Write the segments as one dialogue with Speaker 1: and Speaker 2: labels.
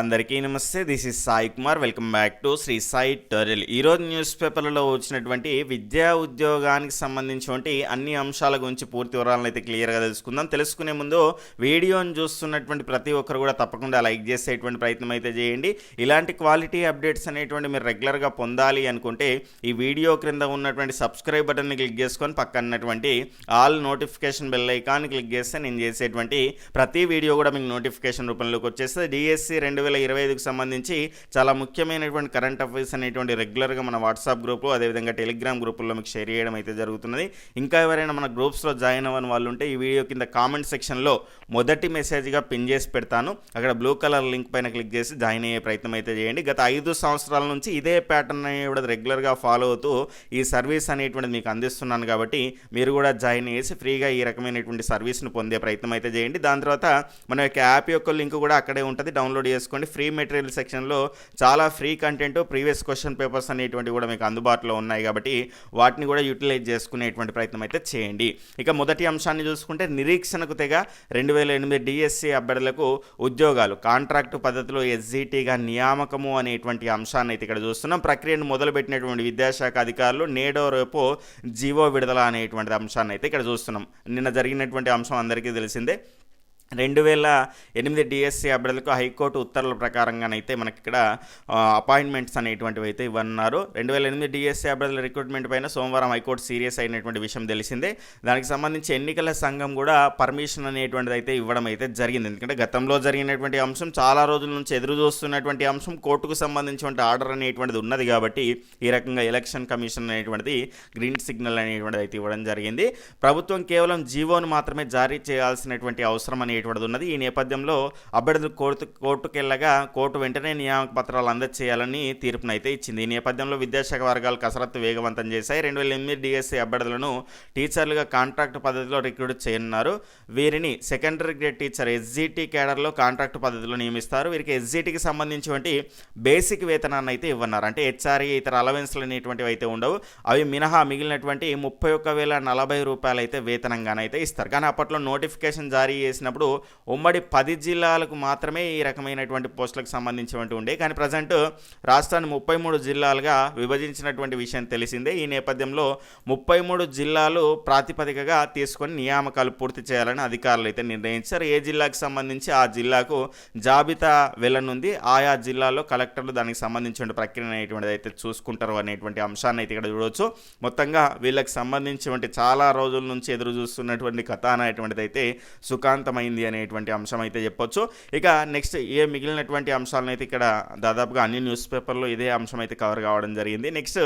Speaker 1: అందరికీ నమస్తే this is Sai Kumar. Welcome back to Shri Sai టోరియల్ ఈరోజు న్యూస్ పేపర్లలో వచ్చినటువంటి విద్యా ఉద్యోగానికి సంబంధించినటువంటి అన్ని అంశాల గురించి పూర్తి వివరాలను అయితే క్లియర్గా తెలుసుకుందాం. తెలుసుకునే ముందు వీడియోని చూస్తున్నటువంటి ప్రతి ఒక్కరు కూడా తప్పకుండా లైక్ చేసేటువంటి ప్రయత్నం అయితే చేయండి. ఇలాంటి క్వాలిటీ అప్డేట్స్ అనేటువంటి మీరు రెగ్యులర్గా పొందాలి అనుకుంటే ఈ వీడియో క్రింద ఉన్నటువంటి సబ్స్క్రైబ్ బటన్ని క్లిక్ చేసుకొని పక్కనటువంటి all notification bell icon click చేస్తే నేను చేసేటువంటి ప్రతి వీడియో కూడా మీకు నోటిఫికేషన్ రూపంలోకి వచ్చేస్తే డిఎస్సి రెండు వేల ఇరవై ఐదుకు సంబంధించి చాలా ముఖ్యమైనటువంటి కరెంట్ అఫైర్స్ అనేటువంటి రెగ్యులర్గా మన వాట్సాప్ గ్రూప్లో అదేవిధంగా టెలిగ్రామ్ గ్రూపుల్లో మీకు షేర్ చేయడం అయితే జరుగుతున్నది. ఇంకా ఎవరైనా మన గ్రూప్స్లో జాయిన్ అవ్వని వాళ్ళు ఉంటే ఈ వీడియో కింద కామెంట్ సెక్షన్లో మొదటి మెసేజ్గా పిన్ చేసి పెడతాను. అక్కడ బ్లూ కలర్ లింక్ పైన క్లిక్ చేసి జాయిన్ అయ్యే ప్రయత్నం అయితే చేయండి. గత ఐదు సంవత్సరాల నుంచి ఇదే ప్యాటర్న్ కూడా రెగ్యులర్గా ఫాలో అవుతూ ఈ సర్వీస్ అనేటువంటిది మీకు అందిస్తున్నాను కాబట్టి మీరు కూడా జాయిన్ చేసి ఫ్రీగా ఈ రకమైనటువంటి సర్వీస్ను పొందే ప్రయత్నం అయితే చేయండి. దాని తర్వాత మన యొక్క యాప్ యొక్క లింక్ కూడా అక్కడే ఉంటుంది. డౌన్లోడ్ చేసుకోండి ఫ్రీ మెటీరియల్ సెక్షన్లో చాలా free content previous question papers అనేటువంటివి కూడా మీకు అందుబాటులో ఉన్నాయి కాబట్టి వాటిని కూడా యూటిలైజ్ చేసుకునేటువంటి ప్రయత్నం అయితే చేయండి. ఇక మొదటి అంశాన్ని చూసుకుంటే నిరీక్షణకు తెగ రెండు వేల ఎనిమిది డిఎస్సి అభ్యర్థులకు ఉద్యోగాలు కాంట్రాక్టు పద్ధతిలో ఎస్జీటీగా నియామకము అనేటువంటి అంశాన్ని అయితే ఇక్కడ చూస్తున్నాం. ప్రక్రియను మొదలుపెట్టినటువంటి విద్యాశాఖ అధికారులు నేడో రేపు జీవో విడుదల అనేటువంటి అంశాన్ని అయితే ఇక్కడ చూస్తున్నాం. నిన్న జరిగినటువంటి అంశం అందరికీ తెలిసిందే. రెండు వేల ఎనిమిది డిఎస్సి అభ్యర్థులకు హైకోర్టు ఉత్తర్వుల ప్రకారంగానైతే మనకి ఇక్కడ అపాయింట్మెంట్స్ అనేటువంటివి అయితే ఇవ్వన్నారు రెండు వేల ఎనిమిది డిఎస్సి అభ్యర్థుల రిక్రూట్మెంట్ పైన సోమవారం హైకోర్టు సీరియస్ అయినటువంటి విషయం తెలిసిందే. దానికి సంబంధించి ఎన్నికల సంఘం కూడా పర్మిషన్ అనేటువంటిది అయితే ఇవ్వడం అయితే జరిగింది. ఎందుకంటే గతంలో జరిగినటువంటి అంశం చాలా రోజుల నుంచి ఎదురు చూస్తున్నటువంటి అంశం కోర్టుకు సంబంధించినటువంటి ఆర్డర్ అనేటువంటిది ఉన్నది కాబట్టి ఈ రకంగా ఎలక్షన్ కమిషన్ అనేటువంటిది గ్రీన్ సిగ్నల్ అనేటువంటిది అయితే ఇవ్వడం జరిగింది. ప్రభుత్వం కేవలం జీవోను మాత్రమే జారీ చేయాల్సినటువంటి అవసరం అనేటువంటిది ఉన్నది ఈ నేపథ్యంలో అభ్యర్థులు కోర్టు కోర్టుకెళ్ళగా కోర్టు వెంటనే నియామక పత్రాలు అందజేయాలని తీర్పునైతే ఇచ్చింది. ఈ నేపథ్యంలో విద్యాశాఖ వర్గాలు కసరత్తు వేగవంతం చేశాయి. రెండు వేల ఎనిమిది డిఎస్సి అభ్యర్థులను టీచర్లుగా కాంట్రాక్ట్ పద్ధతిలో రిక్రూట్ చేయనున్నారు. వీరిని సెకండరీ గ్రేడ్ టీచర్ ఎస్జిటి కేడర్లో కాంట్రాక్ట్ పద్ధతిలో నియమిస్తారు. వీరికి ఎస్జిటికి సంబంధించినటువంటి బేసిక్ వేతనాన్ని అయితే ఇవ్వన్నారు అంటే హెచ్ఆర్ఏ ఇతర అలవెన్స్లు అనేటువంటివి అయితే ఉండవు. అవి మినహా మిగిలినటువంటి ముప్పై ఒక్క వేల నలభై రూపాయలు అయితే వేతనంగానైతే ఇస్తారు. కానీ అప్పట్లో నోటిఫికేషన్ జారీ చేసినప్పుడు ఉమ్మడి పది జిల్లాలకు మాత్రమే ఈ రకమైనటువంటి పోస్టులకు సంబంధించినటువంటి ఉండే. కానీ ప్రజెంట్ రాష్ట్రాన్ని ముప్పై మూడు జిల్లాలుగా విభజించినటువంటి విషయం తెలిసిందే. ఈ నేపథ్యంలో ముప్పై మూడు జిల్లాలు ప్రాతిపదికగా తీసుకొని నియామకాలు పూర్తి చేయాలని అధికారులు అయితే నిర్ణయించారు. ఏ జిల్లాకు సంబంధించి ఆ జిల్లాకు జాబితా వెళ్ళనుంది. ఆయా జిల్లాల్లో కలెక్టర్లు దానికి సంబంధించిన ప్రక్రియ అనేటువంటిది అయితే చూసుకుంటారు అనేటువంటి అంశాన్ని అయితే ఇక్కడ చూడవచ్చు మొత్తంగా వీళ్ళకి సంబంధించినటువంటి చాలా రోజుల నుంచి ఎదురు చూస్తున్నటువంటి కథ అనేటువంటిది అయితే సుఖాంతమైంది. అనేటువంటి అంశం అయితే చెప్పొచ్చు. ఇక నెక్స్ట్ ఏ మిగిలినటువంటి అంశాలను అయితే ఇక్కడ దాదాపుగా అన్ని న్యూస్ పేపర్లో ఇదే అంశం అయితే కవర్ కావడం జరిగింది. నెక్స్ట్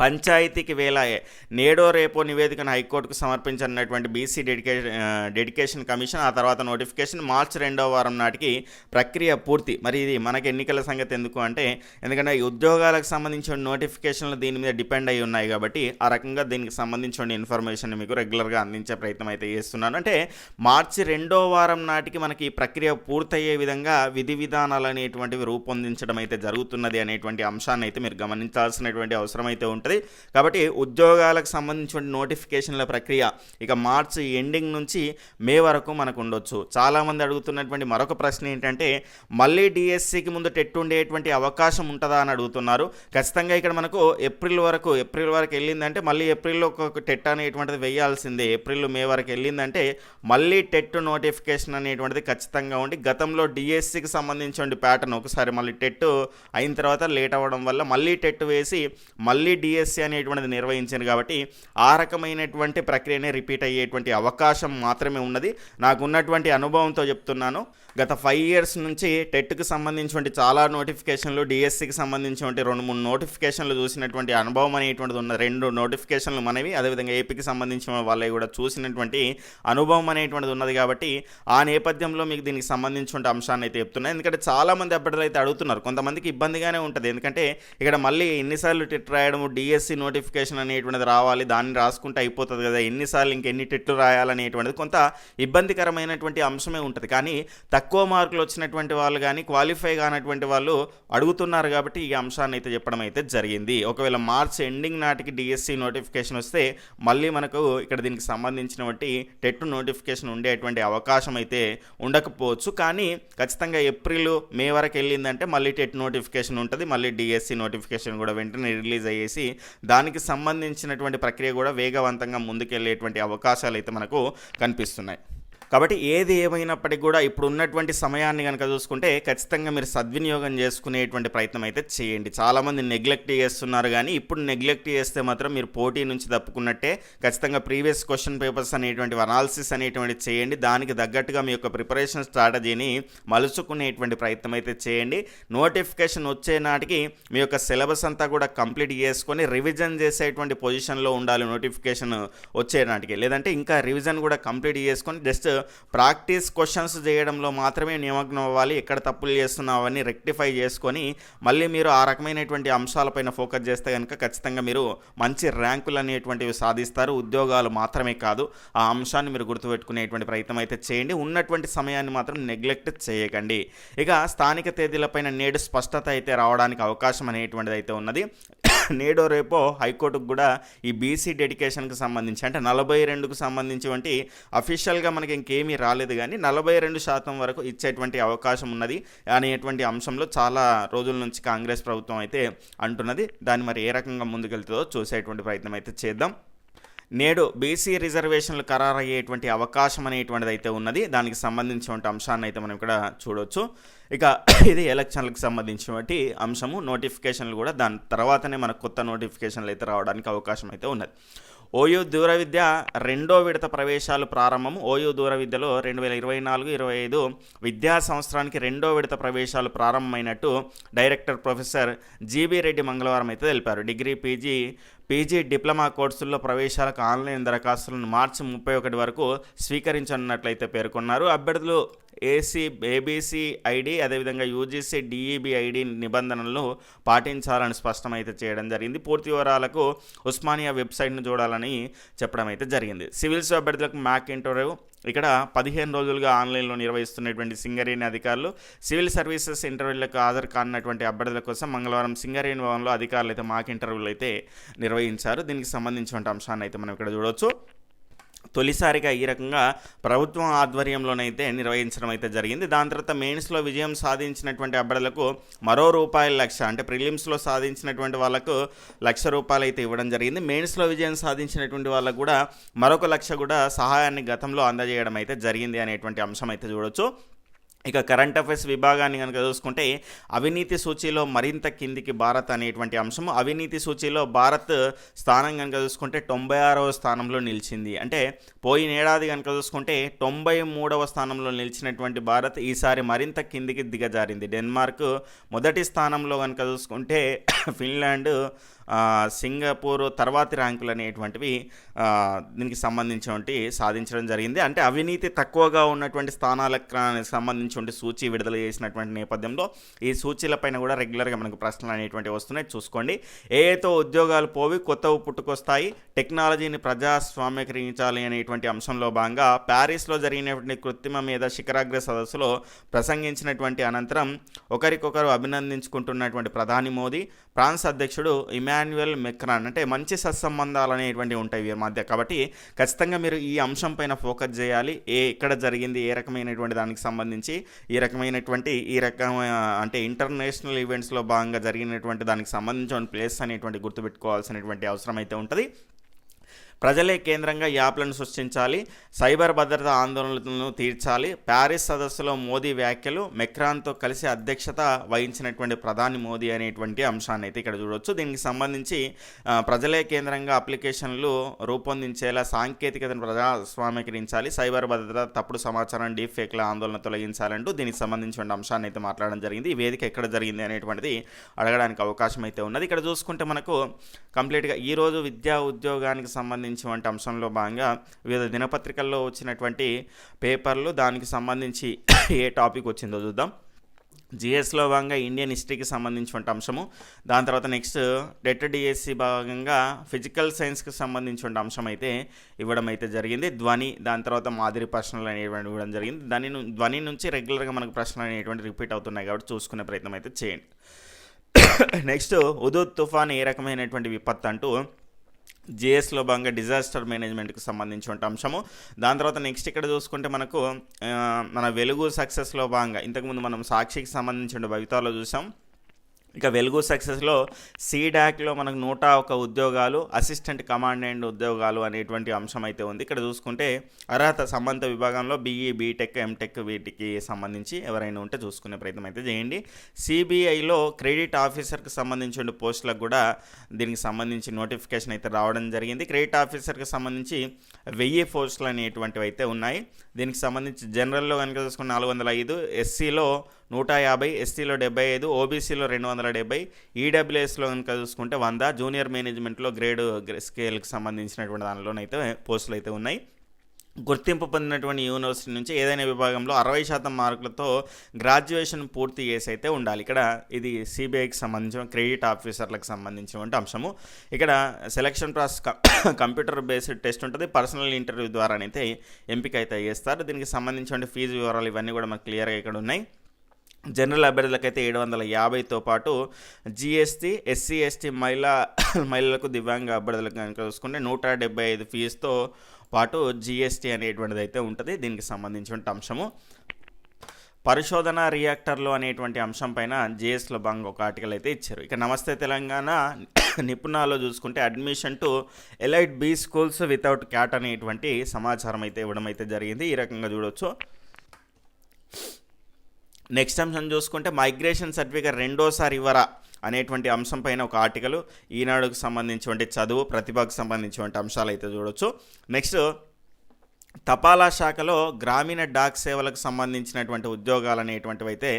Speaker 1: పంచాయతీకి వేలాయే. నేడో రేపో నివేదికను హైకోర్టుకు సమర్పించనున్నటువంటి బీసీ డెడికేషన్ డెడికేషన్ కమిషన్ ఆ తర్వాత నోటిఫికేషన్ మార్చి రెండవ వారం నాటికి ప్రక్రియ పూర్తి. మరి ఇది మనకి ఎన్నికల సంగతి ఎందుకు అంటే ఎందుకంటే ఉద్యోగాలకు సంబంధించిన నోటిఫికేషన్లు దీని మీద డిపెండ్ అయి ఉన్నాయి కాబట్టి ఆ రకంగా దీనికి సంబంధించిన ఇన్ఫర్మేషన్ మీకు రెగ్యులర్గా అందించే ప్రయత్నం అయితే చేస్తున్నాను. అంటే మార్చి రెండో వారం నాటికి మనకి ఈ ప్రక్రియ పూర్తయ్యే విధంగా విధి విధానాలు అనేటువంటివి రూపొందించడం అయితే జరుగుతున్నది అనేటువంటి అంశాన్ని అయితే మీరు గమనించాల్సినటువంటి అవసరం అయితే ఉంటుంది. ఉంటుంది. కాబట్టి ఉద్యోగాలకు సంబంధించిన నోటిఫికేషన్ల ప్రక్రియ ఇక మార్చి ఎండింగ్ నుంచి మే వరకు మనకు ఉండొచ్చు. చాలామంది అడుగుతున్నటువంటి మరొక ప్రశ్న ఏంటంటే మళ్ళీ డిఎస్సికి ముందు టెట్ ఉండేటువంటి అవకాశం ఉంటుందా అని అడుగుతున్నారు. ఖచ్చితంగా ఇక్కడ మనకు ఏప్రిల్ వరకు ఏప్రిల్ వరకు వెళ్ళిందంటే మళ్ళీ ఏప్రిల్లో ఒక టెట్ అనేటువంటిది వేయాల్సిందే. ఏప్రిల్ మే వరకు వెళ్ళిందంటే మళ్ళీ టెట్ నోటిఫికేషన్ అనేటువంటిది ఖచ్చితంగా ఉండి గతంలో డిఎస్సికి సంబంధించిన ప్యాటర్న్ ఒకసారి మళ్ళీ టెట్ అయిన తర్వాత లేట్ అవ్వడం వల్ల మళ్ళీ టెట్ వేసి మళ్ళీ డిఎస్సి అనేటువంటిది నిర్వహించారు కాబట్టి ఆ రకమైనటువంటి ప్రక్రియనే రిపీట్ అయ్యేటువంటి అవకాశం మాత్రమే ఉన్నది. నాకు ఉన్నటువంటి అనుభవంతో చెప్తున్నాను. గత ఫైవ్ ఇయర్స్ నుంచి టెట్కి సంబంధించినటువంటి చాలా నోటిఫికేషన్లు డిఎస్సికి సంబంధించినటువంటి రెండు మూడు నోటిఫికేషన్లు చూసినటువంటి అనుభవం అనేటువంటిది ఉన్న రెండు నోటిఫికేషన్లు మనవి. అదేవిధంగా ఏపీకి సంబంధించిన వాళ్ళవి కూడా చూసినటువంటి అనుభవం అనేటువంటిది ఉన్నది కాబట్టి ఆ నేపథ్యంలో మీకు దీనికి సంబంధించిన అంశాన్ని అయితే చెప్తున్నాను ఎందుకంటే చాలామంది అభ్యర్థులు అయితే అడుగుతున్నారు. కొంతమందికి ఇబ్బందిగానే ఉంటుంది. ఎందుకంటే ఇక్కడ మళ్ళీ ఎన్నిసార్లు టెట్ రాయడము డి డిఎస్సి నోటిఫికేషన్ అనేటువంటిది రావాలి దాన్ని రాసుకుంటే అయిపోతుంది కదా. ఎన్నిసార్లు ఇంకెన్ని టెట్లు రాయాలనేటువంటిది కొంత ఇబ్బందికరమైనటువంటి అంశమే ఉంటుంది. కానీ తక్కువ మార్కులు వచ్చినటువంటి వాళ్ళు కానీ క్వాలిఫై కానటువంటి వాళ్ళు అడుగుతున్నారు కాబట్టి ఈ అంశాన్ని అయితే చెప్పడం అయితే జరిగింది. ఒకవేళ మార్చ్ ఎండింగ్ నాటికి డిఎస్సి నోటిఫికేషన్ వస్తే మళ్ళీ మనకు ఇక్కడ దీనికి సంబంధించినటువంటి టెట్ నోటిఫికేషన్ ఉండేటువంటి అవకాశం అయితే ఉండకపోవచ్చు. కానీ ఖచ్చితంగా ఏప్రిల్ మే వరకు వెళ్ళిందంటే మళ్ళీ టెట్ నోటిఫికేషన్ ఉంటుంది. మళ్ళీ డిఎస్సి నోటిఫికేషన్ కూడా వెంటనే రిలీజ్ అయ్యేసి దానికి సంబంధించినటువంటి ప్రక్రియ కూడా వేగవంతంగా ముందుకెళ్ళేటువంటి అవకాశాలు అయితే మనకు కనిపిస్తున్నాయి. కాబట్టి ఏది ఏమైనప్పటికీ కూడా ఇప్పుడు ఉన్నటువంటి సమయాన్ని కనుక చూసుకుంటే ఖచ్చితంగా మీరు సద్వినియోగం చేసుకునేటువంటి ప్రయత్నం అయితే చేయండి. చాలామంది నెగ్లెక్ట్ చేస్తున్నారు కానీ ఇప్పుడు నెగ్లెక్ట్ చేస్తే మాత్రం మీరు పోటీ నుంచి తప్పుకున్నట్టే ఖచ్చితంగా ప్రీవియస్ క్వశ్చన్ పేపర్స్ అనేటువంటి అనాలిసిస్ అనేటువంటి చేయండి. దానికి తగ్గట్టుగా మీ యొక్క ప్రిపరేషన్ స్ట్రాటజీని మలుచుకునేటువంటి ప్రయత్నం అయితే చేయండి. నోటిఫికేషన్ వచ్చే నాటికి మీ యొక్క సిలబస్ అంతా కూడా కంప్లీట్ చేసుకొని రివిజన్ చేసేటువంటి పొజిషన్లో ఉండాలి నోటిఫికేషన్ వచ్చే నాటికి. లేదంటే ఇంకా రివిజన్ కూడా కంప్లీట్ చేసుకొని జస్ట్ ప్రాక్టీస్ క్వశ్చన్స్ చేయడంలో మాత్రమే నిమగ్నం అవ్వాలి ఎక్కడ తప్పులు చేస్తున్నావని అవన్నీ రెక్టిఫై చేసుకొని మళ్ళీ మీరు ఆ రకమైనటువంటి అంశాలపైన ఫోకస్ చేస్తే కనుక ఖచ్చితంగా మీరు మంచి ర్యాంకులు అనేటువంటివి సాధిస్తారు. ఉద్యోగాలు మాత్రమే కాదు ఆ అంశాన్ని మీరు గుర్తుపెట్టుకునేటువంటి ప్రయత్నం అయితే చేయండి. ఉన్నటువంటి సమయాన్ని మాత్రం నెగ్లెక్ట్ చేయకండి. ఇక స్థానిక తేదీలపైన నేడు స్పష్టత అయితే రావడానికి అవకాశం అనేటువంటిది అయితే ఉన్నది. నేడో రేపో హైకోర్టుకు కూడా ఈ బీసీ డెడికేషన్కి సంబంధించి అంటే నలభై రెండుకు సంబంధించి వంటి అఫీషియల్గా మనకి ఇంకేమీ రాలేదు కానీ నలభై రెండు శాతం వరకు ఇచ్చేటువంటి అవకాశం ఉన్నది. అనేటువంటి అంశంలో చాలా రోజుల నుంచి కాంగ్రెస్ ప్రభుత్వం అయితే అంటున్నది. దాన్ని మరి ఏ రకంగా ముందుకెళ్తుందో చూసేటువంటి ప్రయత్నం అయితే చేద్దాం. నేడు బీసీ రిజర్వేషన్లు ఖరారయ్యేటువంటి అవకాశం అనేటువంటిది అయితే ఉన్నది. దానికి సంబంధించినటువంటి అంశాన్ని అయితే మనం ఇక్కడ చూడవచ్చు ఇక ఇది ఎలక్షన్లకు సంబంధించినటువంటి అంశము. నోటిఫికేషన్లు కూడా దాని తర్వాతనే మనకు కొత్త నోటిఫికేషన్లు అయితే రావడానికి అవకాశం అయితే ఉన్నది. ఓయూ దూర విద్య రెండో విడత ప్రవేశాలు ప్రారంభం. ఓయూ దూర విద్యలో రెండు వేల ఇరవై నాలుగు ఇరవై ఐదు విద్యా సంవత్సరానికి రెండో విడత ప్రవేశాలు ప్రారంభమైనట్టు డైరెక్టర్ ప్రొఫెసర్ జీబీ రెడ్డి మంగళవారం అయితే తెలిపారు. డిగ్రీ పీజీ పీజీ డిప్లొమా కోర్సుల్లో ప్రవేశాలకు ఆన్లైన్ దరఖాస్తులను మార్చి ముప్పై ఒకటి వరకు స్వీకరించనున్నట్లయితే పేర్కొన్నారు. అభ్యర్థులు ఏసీ ఏబీసీ ఐడి అదేవిధంగా యూజీసీ డిఈబి ఐడి నిబంధనలను పాటించాలని స్పష్టమైతే చేయడం జరిగింది. పూర్తి వివరాలకు ఉస్మానియా వెబ్సైట్ను చూడాలని చెప్పడం అయితే జరిగింది సివిల్స్ అభ్యర్థులకు మ్యాక్ ఇంటర్వ్యూ. ఇక్కడ పదిహేను రోజులుగా ఆన్లైన్లో నిర్వహిస్తున్నటువంటి సింగరేణి అధికారులు సివిల్ సర్వీసెస్ ఇంటర్వ్యూలకు హాజరు కానటువంటి అభ్యర్థుల కోసం మంగళవారం సింగరేణి భవన్లో అధికారులు అయితే మాక్ ఇంటర్వ్యూలు అయితే నిర్వహించారు. దీనికి సంబంధించిన అంశాన్ని అయితే మనం ఇక్కడ చూడవచ్చు తొలిసారిగా ఈ రకంగా ప్రభుత్వం ఆధ్వర్యంలోనైతే నిర్వహించడం అయితే జరిగింది. దాని తర్వాత మెయిన్స్లో విజయం సాధించినటువంటి అభ్యర్థులకు మరో రూపాయల లక్ష అంటే ప్రిలిమ్స్లో సాధించినటువంటి వాళ్ళకు లక్ష రూపాయలు అయితే ఇవ్వడం జరిగింది. మెయిన్స్లో విజయం సాధించినటువంటి వాళ్ళకు కూడా మరొక లక్ష కూడా సహాయాన్ని గతంలో అందజేయడం అయితే జరిగింది అనేటువంటి అంశం అయితే చూడొచ్చు. ఇక కరెంట్ అఫైర్స్ విభాగాన్ని కనుక చూసుకుంటే అవినీతి సూచీలో మరింత కిందికి భారత్ అనేటువంటి అంశం అవినీతి సూచీలో భారత్ స్థానం కనుక చూసుకుంటే తొంభై ఆరవ స్థానంలో నిలిచింది. అంటే పోయిన ఏడాది కనుక చూసుకుంటే తొంభై మూడవ స్థానంలో నిలిచినటువంటి భారత్ ఈసారి మరింత కిందికి దిగజారింది. డెన్మార్క్ మొదటి స్థానంలో కనుక చూసుకుంటే ఫిన్లాండ్ సింగపూర్ తర్వాతి ర్యాంకులు అనేటువంటివి దీనికి సంబంధించినటువంటి సాధించడం జరిగింది. అంటే అవినీతి తక్కువగా ఉన్నటువంటి స్థానాలకు సంబంధించి సూచి విడుదల చేసినటువంటి నేపథ్యంలో ఈ సూచీలపైన కూడా రెగ్యులర్గా మనకు ప్రశ్నలు అనేటువంటి వస్తున్నాయి. చూసుకోండి. ఏతో ఉద్యోగాలు పోవి కొత్తవి పుట్టుకొస్తాయి. టెక్నాలజీని ప్రజాస్వామ్యకరించాలి అనేటువంటి అంశంలో భాగంగా ప్యారిస్లో జరిగినటువంటి కృత్రిమ మీద శిఖరాగ్ర సదస్సులో ప్రసంగించినటువంటి అనంతరం ఒకరికొకరు అభినందించుకుంటున్నటువంటి ప్రధాని మోదీ ఫ్రాన్స్ అధ్యక్షుడు ఇమాన్యుయల్ మెక్రాన్ అంటే మంచి సత్సంబంధాలు అనేటువంటివి ఉంటాయి వీరి మధ్య. కాబట్టి ఖచ్చితంగా మీరు ఈ అంశం పైన ఫోకస్ చేయాలి. ఏ ఎక్కడ జరిగింది ఏ రకమైనటువంటి దానికి సంబంధించి ఈ రకమైనటువంటి ఈ రకమైన అంటే ఇంటర్నేషనల్ ఈవెంట్స్లో భాగంగా జరిగినటువంటి దానికి సంబంధించిన ప్లేస్ అనేటువంటి గుర్తుపెట్టుకోవాల్సినటువంటి అవసరం అయితే ఉంటుంది. ప్రజలే కేంద్రంగా యాప్లను సృష్టించాలి సైబర్ భద్రత ఆందోళనలను తీర్చాలి. ప్యారిస్ సదస్సులో మోదీ వ్యాఖ్యలు మెక్రాన్తో కలిసి అధ్యక్షత వహించినటువంటి ప్రధాని మోదీ అనేటువంటి అంశాన్ని అయితే ఇక్కడ చూడవచ్చు దీనికి సంబంధించి ప్రజలే కేంద్రంగా అప్లికేషన్లు రూపొందించేలా సాంకేతికతను ప్రజాస్వామీకరించాలి సైబర్ భద్రత తప్పుడు సమాచారం డీప్ ఫేక్ల ఆందోళన తొలగించాలంటూ దీనికి సంబంధించిన అంశాన్ని అయితే మాట్లాడడం జరిగింది. ఈ వేదిక ఎక్కడ జరిగింది అనేటువంటిది అడగడానికి అవకాశం అయితే ఉన్నది. ఇక్కడ చూసుకుంటే మనకు కంప్లీట్గా ఈరోజు విద్యా ఉద్యోగానికి సంబంధించి సంబంధించినటువంటి అంశంలో భాగంగా వివిధ దినపత్రికల్లో వచ్చినటువంటి పేపర్లు దానికి సంబంధించి ఏ టాపిక్ వచ్చిందో చూద్దాం. జిఎస్లో భాగంగా ఇండియన్ హిస్టరీకి సంబంధించినటువంటి అంశము. దాని తర్వాత నెక్స్ట్ డెట్ డిఎస్సి భాగంగా ఫిజికల్ సైన్స్కి సంబంధించిన అంశం అయితే ఇవ్వడం అయితే జరిగింది. ధ్వని దాని తర్వాత మాదిరి ప్రశ్నలు అనేటువంటి ఇవ్వడం జరిగింది. దాని ధ్వని నుంచి రెగ్యులర్గా మనకు ప్రశ్నలు అనేటువంటి రిపీట్ అవుతున్నాయి కాబట్టి చూసుకునే ప్రయత్నం అయితే చేయండి. నెక్స్ట్ ఉదూ తుఫాన్ ఏ రకమైనటువంటి విపత్తు అంటూ జిఎస్లో భాగంగా డిజాస్టర్ మేనేజ్మెంట్కి సంబంధించిన అంశము. దాని తర్వాత నెక్స్ట్ ఇక్కడ చూసుకుంటే మనకు మన వెలుగు సక్సెస్లో భాగంగా ఇంతకుముందు మనం సాక్షికి సంబంధించిన భవితాలో చూసాం. ఇక వెలుగు సక్సెస్లో సీడాక్లో మనకు నూట ఒక ఉద్యోగాలు అసిస్టెంట్ కమాండెంట్ ఉద్యోగాలు అనేటువంటి అంశం అయితే ఉంది. ఇక్కడ చూసుకుంటే అర్హత సంబంధ విభాగంలో బీఈ బీటెక్ ఎంటెక్ వీటికి సంబంధించి ఎవరైనా ఉంటే చూసుకునే ప్రయత్నం అయితే చేయండి. సిబిఐలో క్రెడిట్ ఆఫీసర్కి సంబంధించిన పోస్టులకు కూడా దీనికి సంబంధించి నోటిఫికేషన్ అయితే రావడం జరిగింది. క్రెడిట్ ఆఫీసర్కి సంబంధించి వెయ్యి పోస్టులు అనేటువంటివి అయితే ఉన్నాయి. దీనికి సంబంధించి జనరల్లో కనుక చూసుకున్న నాలుగు వందల ఐదు ఎస్సీలో నూట యాభై ఎస్టీలో డెబ్బై ఐదు ఓబీసీలో రెండు వందల డెబ్బై ఈడబ్ల్యూఎస్లో కనుక చూసుకుంటే వంద జూనియర్ మేనేజ్మెంట్లో గ్రేడ్ స్కేల్కి సంబంధించినటువంటి దానిలోనైతే పోస్టులు అయితే ఉన్నాయి. గుర్తింపు పొందినటువంటి యూనివర్సిటీ నుంచి ఏదైనా విభాగంలో అరవై శాతం మార్కులతో గ్రాడ్యుయేషన్ పూర్తి చేసి అయితే ఉండాలి. ఇక్కడ ఇది సిబిఐకి సంబంధించిన క్రెడిట్ ఆఫీసర్లకు సంబంధించినటువంటి అంశము. ఇక్కడ సెలక్షన్ ప్రాసెస్ క- కంప్యూటర్ బేస్డ్ టెస్ట్ ఉంటుంది. పర్సనల్ ఇంటర్వ్యూ ద్వారానైతే ఎంపిక అయితే చేస్తారు. దీనికి సంబంధించిన ఫీజు వివరాలు ఇవన్నీ కూడా మనకు క్లియర్గా ఇక్కడ ఉన్నాయి. జనరల్ అభ్యర్థులకైతే ఏడు వందల యాభైతో పాటు జిఎస్టీ ఎస్సీ ఎస్టీ మహిళా మహిళలకు దివ్యాంగ అభ్యర్థులకు కనుక చూసుకుంటే నూట డెబ్బై ఐదు ఫీజుతో పాటు జిఎస్టీ అనేటువంటిది అయితే ఉంటుంది. దీనికి సంబంధించిన అంశము. పరిశోధన రియాక్టర్లు అనేటువంటి అంశం పైన జేఎస్లో భాగంగా ఒక ఆర్టికల్ అయితే ఇచ్చారు. ఇక నమస్తే తెలంగాణ నిపుణాలు చూసుకుంటే admission to elite B schools without CAT అనేటువంటి సమాచారం అయితే ఇవ్వడం అయితే జరిగింది. ఈ రకంగా చూడొచ్చు. నెక్స్ట్ అంశం చూసుకుంటే మైగ్రేషన్ సర్టిఫికేట్ రెండోసారి ఇవ్వరా అనేటువంటి అంశం పైన ఒక ఆర్టికల్ ఈనాడుకు సంబంధించినటువంటి చదువు ప్రతిభకు సంబంధించినటువంటి అంశాలు అయితే చూడొచ్చు. నెక్స్ట్ తపాలా శాఖలో గ్రామీణ డాక్ సేవలకు సంబంధించినటువంటి ఉద్యోగాలు అనేటువంటివి అయితే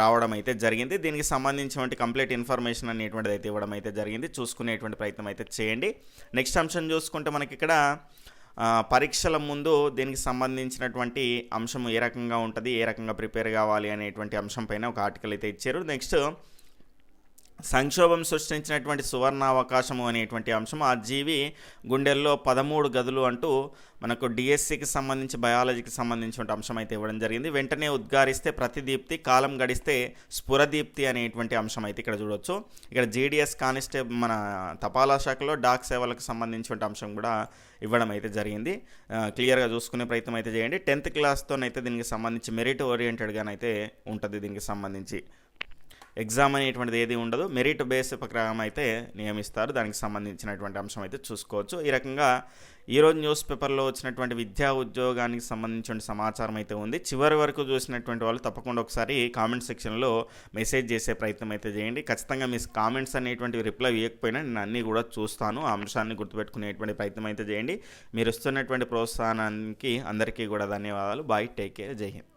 Speaker 1: రావడం అయితే జరిగింది. దీనికి సంబంధించినటువంటి కంప్లీట్ ఇన్ఫర్మేషన్ అనేటువంటిది అయితే ఇవ్వడం అయితే జరిగింది. చూసుకునేటువంటి ప్రయత్నం అయితే చేయండి. నెక్స్ట్ అంశం చూసుకుంటే మనకి ఇక్కడ పరీక్షల ముందు దీనికి సంబంధించినటువంటి అంశం ఏ రకంగా ఉంటుంది ఏ రకంగా ప్రిపేర్ కావాలి అనేటువంటి అంశం పైన ఒక ఆర్టికల్ అయితే ఇచ్చారు. నెక్స్ట్ సంక్షోభం సృష్టించినటువంటి సువర్ణావకాశము అనేటువంటి అంశం ఆ జీవి గుండెల్లో పదమూడు గదులు అంటూ మనకు డిఎస్సికి సంబంధించి బయాలజీకి సంబంధించిన అంశం అయితే ఇవ్వడం జరిగింది. వెంటనే ఉద్గారిస్తే ప్రతిదీప్తి కాలం గడిస్తే స్ఫురదీప్తి అనేటువంటి అంశం అయితే ఇక్కడ చూడొచ్చు. ఇక్కడ జీడిఎస్ కానిస్టేబుల్ మన తపాలా శాఖలో డాక్ సేవలకు సంబంధించిన అంశం కూడా ఇవ్వడం అయితే జరిగింది. క్లియర్గా చూసుకునే ప్రయత్నం అయితే చేయండి. టెన్త్ క్లాస్తోనైతే దీనికి సంబంధించి మెరిట్ ఓరియంటెడ్గానైతే ఉంటుంది దీనికి సంబంధించి. ఎగ్జామ్ అనేటువంటిది ఏది ఉండదు మెరిట్ బేస్ ప్రకారం అయితే నియమిస్తారు. దానికి సంబంధించినటువంటి అంశం అయితే చూసుకోవచ్చు. ఈ రకంగా ఈరోజు న్యూస్ పేపర్లో వచ్చినటువంటి విద్యా ఉద్యోగానికి సంబంధించిన సమాచారం అయితే ఉంది. చివరి వరకు చూసినటువంటి వాళ్ళు తప్పకుండా ఒకసారి కామెంట్ సెక్షన్లో మెసేజ్ చేసే ప్రయత్నం అయితే చేయండి. ఖచ్చితంగా మీ కామెంట్స్ అనేటువంటివి రిప్లై ఇవ్వకపోయినా నేను అన్నీ కూడా చూస్తాను. ఆ అంశాన్ని గుర్తుపెట్టుకునేటువంటి ప్రయత్నం అయితే చేయండి. మీరు ఇస్తున్నటువంటి ప్రోత్సాహానికి అందరికీ కూడా ధన్యవాదాలు. Bye take care. జై హింద్.